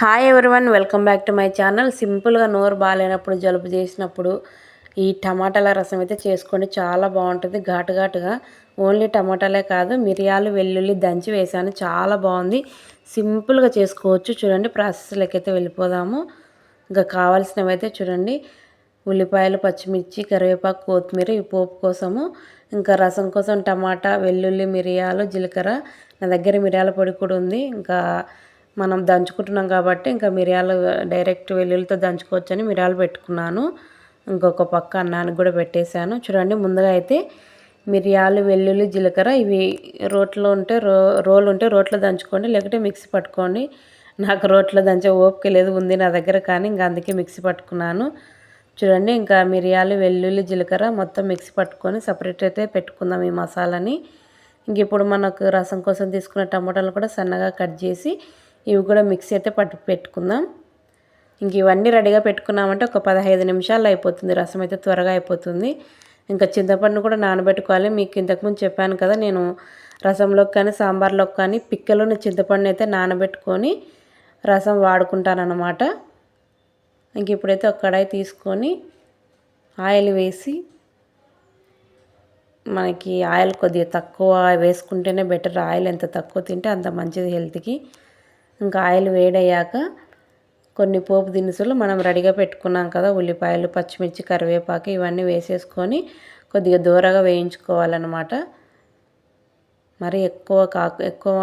Hi everyone welcome back to my channel సింపుల్గా నోరు బాగాలేనప్పుడు జలుబు చేసినప్పుడు ఈ టమాటాల రసం అయితే చేసుకోండి. చాలా బాగుంటుంది. ఘాటు ఘాటుగా. ఓన్లీ టమాటాలే కాదు మిరియాలు వెల్లుల్లి దంచి వేసాను చాలా బాగుంది. సింపుల్గా చేసుకోవచ్చు. చూడండి ప్రాసెస్లోకి అయితే వెళ్ళిపోదాము. ఇంకా కావాల్సినవి అయితే చూడండి. ఉల్లిపాయలు పచ్చిమిర్చి కరివేపాకు కొత్తిమీర ఈ పోపు కోసము. ఇంకా రసం కోసం టమాటా వెల్లుల్లి మిరియాలు జీలకర్ర. నా దగ్గర మిరియాల పొడి కూడా ఉంది. ఇంకా మనం దంచుకుంటున్నాం కాబట్టి ఇంకా మిరియాలు డైరెక్ట్ వెల్లుల్లితో దంచుకోవచ్చని మిరియాలు పెట్టుకున్నాను. ఇంకొక పక్క అన్నానికి కూడా పెట్టేశాను. చూడండి ముందుగా అయితే మిరియాలు వెల్లుల్లి జీలకర్ర ఇవి రోట్లో ఉంటే రో రోలు ఉంటే రోట్లో దంచుకోండి లేకపోతే మిక్సీ పట్టుకోండి. నాకు రోట్లో దంచే ఓపిక లేదు ఉంది నా దగ్గర కానీ ఇంకా అందుకే మిక్సీ పట్టుకున్నాను. చూడండి ఇంకా మిరియాలు వెల్లుల్లి జీలకర్ర మొత్తం మిక్సీ పట్టుకొని సపరేట్ అయితే పెట్టుకుందాం ఈ మసాలాని. ఇంక ఇప్పుడు మనకు రసం కోసం తీసుకున్న టమాటాలు కూడా సన్నగా కట్ చేసి ఇవి కూడా మిక్సీ అయితే పట్టు పెట్టుకుందాం. ఇంక ఇవన్నీ రెడీగా పెట్టుకున్నామంటే ఒక పదహైదు నిమిషాలు అయిపోతుంది. రసం అయితే త్వరగా అయిపోతుంది. ఇంకా చింతపండు కూడా నానబెట్టుకోవాలి. మీకు ఇంతకుముందు చెప్పాను కదా నేను రసంలోకి కానీ సాంబార్లోకి కానీ పిక్కలోని చింతపండు అయితే నానబెట్టుకొని రసం వాడుకుంటానన్నమాట. ఇంక ఇప్పుడైతే ఒక కడాయి తీసుకొని ఆయిల్ వేసి మనకి ఆయిల్ కొద్దిగా తక్కువ వేసుకుంటేనే బెటర్. ఆయిల్ ఎంత తక్కువ తింటే అంత మంచిది హెల్త్కి. ఇంకా ఆయిల్ వేడయ్యాక కొన్ని పోపు దినుసులు మనం రెడీగా పెట్టుకున్నాం కదా ఉల్లిపాయలు పచ్చిమిర్చి కరివేపాకు ఇవన్నీ వేసేసుకొని కొద్దిగా దూరగా వేయించుకోవాలన్నమాట. మరి ఎక్కువ కా ఎక్కువ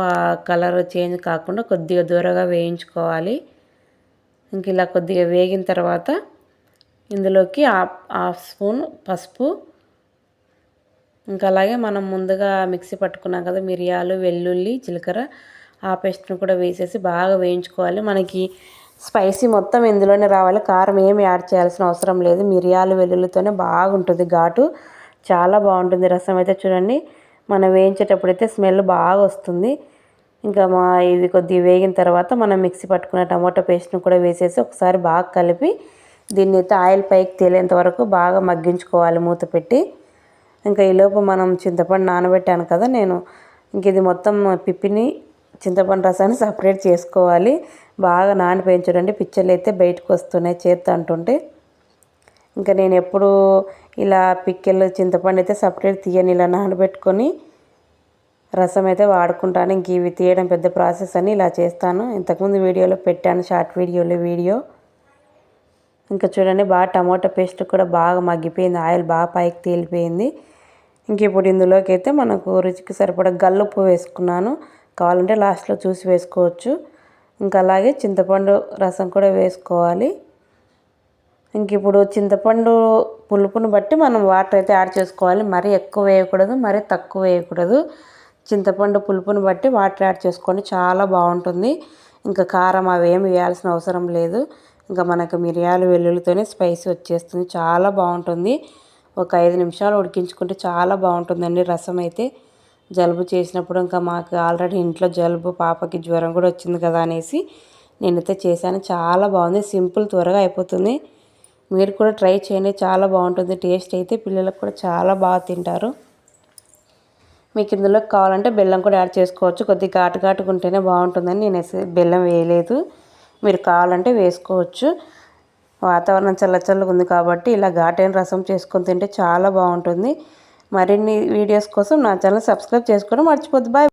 కలర్ చేంజ్ కాకుండా కొద్దిగా దూరగా వేయించుకోవాలి. ఇంక ఇలా కొద్దిగా వేగిన తర్వాత ఇందులోకి హాఫ్ స్పూన్ పసుపు. ఇంకా అలాగే మనం ముందుగా మిక్సీ పట్టుకున్నాం కదా మిరియాలు వెల్లుల్లి జీలకర్ర ఆ పేస్ట్ని కూడా వేసేసి బాగా వేయించుకోవాలి. మనకి స్పైసీ మొత్తం ఇందులోనే రావాలి. కారం ఏమి యాడ్ చేయాల్సిన అవసరం లేదు. మిరియాలు వెల్లుల్లితోనే బాగుంటుంది ఘాటు. చాలా బాగుంటుంది రసం అయితే చూడండి. మనం వేయించేటప్పుడు అయితే స్మెల్ బాగా వస్తుంది. ఇంకా మా ఇది కొద్దిగా వేగిన తర్వాత మనం మిక్సీ పట్టుకున్న టమాటో పేస్ట్ని కూడా వేసేసి ఒకసారి బాగా కలిపి దీన్ని అయితే ఆయిల్ పైకి తేలేంత వరకు బాగా మగ్గించుకోవాలి మూత పెట్టి. ఇంకా ఈలోపు మనం చింతపండు నానబెట్టాను కదా నేను. ఇంక ఇది మొత్తం పిప్పిని చింతపండు రసాన్ని సపరేట్ చేసుకోవాలి. బాగా నానిపోయింది చూడండి పిచ్చర్లు అయితే బయటకు వస్తున్నాయి చేత్తో అంటుంటే. ఇంకా నేను ఎప్పుడు ఇలా పిక్కెళ్ళు చింతపండు అయితే సపరేట్ తీయని ఇలా నానబెట్టుకొని రసం అయితే వాడుకుంటాను. ఇంక ఇవి తీయడం పెద్ద ప్రాసెస్ అని ఇలా చేస్తాను. ఇంతకుముందు వీడియోలో పెట్టాను షార్ట్ వీడియోలో వీడియో. ఇంకా చూడండి బాగా టమాటో పేస్ట్ కూడా బాగా మగ్గిపోయింది ఆయిల్ బాగా పైకి తేలిపోయింది. ఇంక ఇప్పుడు ఇందులోకి అయితే మనకు రుచికి సరిపడా గల్లుప్పు వేసుకున్నాను. కావాలంటే లాస్ట్లో చూసి వేసుకోవచ్చు. ఇంకా అలాగే చింతపండు రసం కూడా వేసుకోవాలి. ఇంక ఇప్పుడు చింతపండు పులుపుని బట్టి మనం వాటర్ అయితే యాడ్ చేసుకోవాలి. మరీ ఎక్కువ వేయకూడదు మరీ తక్కువ వేయకూడదు. చింతపండు పులుపుని బట్టి వాటర్ యాడ్ చేసుకోండి. చాలా బాగుంటుంది. ఇంకా కారం అవి ఏమి వేయాల్సిన అవసరం లేదు. ఇంకా మనకు మిరియాలు వెల్లుల్లితోనే స్పైసీ వచ్చేస్తుంది. చాలా బాగుంటుంది. ఒక ఐదు నిమిషాలు ఉడికించుకుంటే చాలా బాగుంటుందండి రసం అయితే. జలుబు చేసినప్పుడు ఇంకా మాకు ఆల్రెడీ ఇంట్లో జలుబు పాపకి జ్వరం కూడా వచ్చింది కదా అనేసి నేనైతే చేశాను. చాలా బాగుంది. సింపుల్ త్వరగా అయిపోతుంది. మీరు కూడా ట్రై చేయండి. చాలా బాగుంటుంది. టేస్ట్ అయితే పిల్లలకు కూడా చాలా బాగా తింటారు. మీకు ఇందులో కావాలంటే బెల్లం కూడా యాడ్ చేసుకోవచ్చు. కొద్దిగా ఘాటు ఘాటుగా ఉంటేనే బాగుంటుందని నేను బెల్లం వేయలేదు. మీరు కావాలంటే వేసుకోవచ్చు. వాతావరణం చల్ల చల్లగా ఉంది కాబట్టి ఇలా ఘాటైన రసం చేసుకొని తింటే చాలా బాగుంటుంది. మరిన్ని వీడియోస్ కోసం నా ఛానల్ సబ్స్క్రైబ్ చేసుకోవడం మర్చిపోద్దు. బాయ్